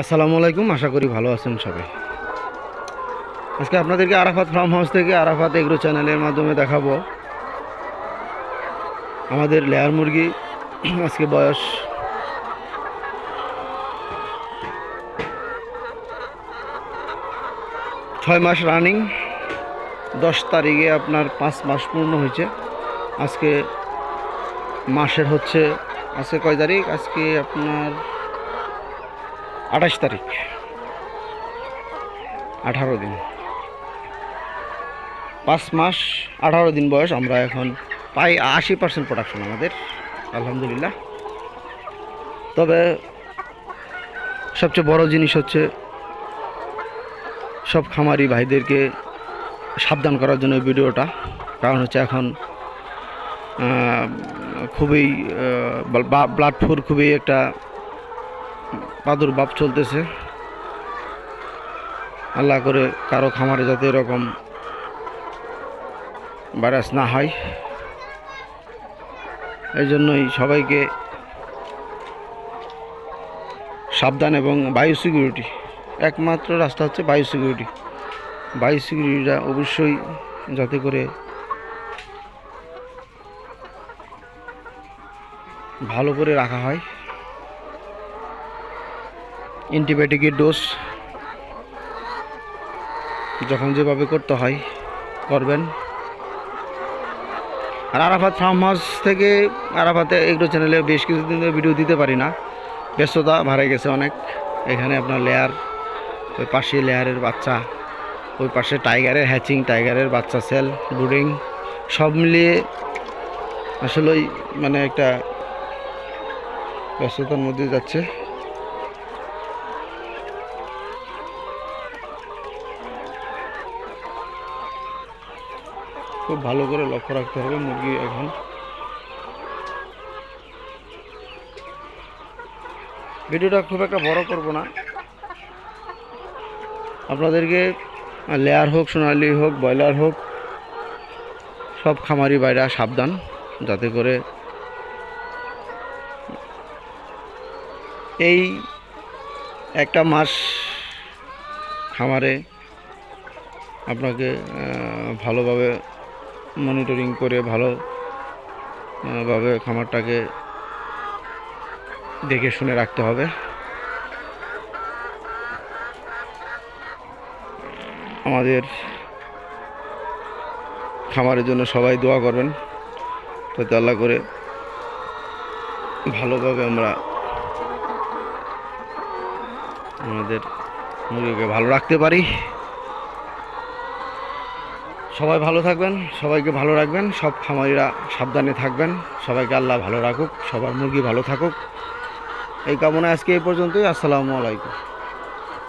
আসসালামু আলাইকুম, আশা করি ভালো আছেন সবাই। আজকে আপনাদেরকে আরাফাত ফার্ম হাউস থেকে আরাফাত এগ্রো চ্যানেলের মাধ্যমে দেখাবো। আমাদের লেয়ার মুরগি, আজকে বয়স ছয় মাস রানিং, দশ তারিখে আপনার পাঁচ মাস পূর্ণ হয়েছে। আজকে মাসের হচ্ছে, আজকে কয় তারিখ? আজকে আপনার আঠাশ তারিখ। আঠারো দিন। পাঁচ মাস, আঠারো দিন বয়স আমরা এখন প্রায় আশি পার্সেন্ট প্রোডাকশন আমাদের, আলহামদুলিল্লাহ। তবে সবচেয়ে বড় জিনিস হচ্ছে সব খামারি ভাইদেরকে সাবধান করার জন্য ভিডিওটা, কারণ হচ্ছে এখন খুবই ব্লাড ফ্লুর খুবই একটা প্রাদুর্ভাব চলতেছে। আল্লাহ করে কারও খামারে যাতে এরকম ভাইরাস না হয়। এই জন্যই সবাইকে সাবধান এবং বায়ু সিকিউরিটি একমাত্র রাস্তা হচ্ছে বায়ু সিকিউরিটি বায়ু সিকিউরিটিটা অবশ্যই যাতে করে ভালো করে রাখা হয়। অ্যান্টিবায়োটিকের ডোজ যখন যেভাবে করতে হয়, করবেন। আর আরাফাত ফার্ম হাউস থেকে আরাফাতে এগ্রো চ্যানেলে বেশ কিছুদিন ধরে ভিডিও দিতে পারি না। ব্যস্ততা ভাড়ে গেছে অনেক। এখানে আপনার লেয়ার, ওই পাশে লেয়ারের বাচ্চা, ওই পাশে টাইগারের হ্যাচিং, টাইগারের বাচ্চা সেল, ব্রুডিং, সব মিলিয়ে আসলেই মানে একটা ব্যস্ততার মধ্যে যাচ্ছে। খুব ভালো করে লক্ষ্য রাখতে হবে, মুরগি এখন। ভিডিওটা খুব একটা বড় করব না। আপনাদেরকে লেয়ার হোক, সোনালি হোক, ব্রয়লার হোক, সব খামারি বাইরা সাবধান, যাতে করে এই একটা মাস খামারে আপনাকে ভালোভাবে মনিটরিং করে ভালো ভাবে খামারটাকে দেখে শুনে রাখতে হবে। আমাদের খামারের জন্য সবাই দোয়া করবেন, যাতে আল্লাহ করে ভালোভাবে আমরা আমাদের মুরগিকে ভালো রাখতে পারি। সবাই ভালো থাকবেন, সবাইকে ভালো রাখবেন, সব খামারিরা সাবধানে থাকবেন, সবাইকে আল্লাহ ভালো রাখুক, সবার মুরগি ভালো থাকুক। এই কামনা আজকে এই পর্যন্তই, আসসালামু আলাইকুম।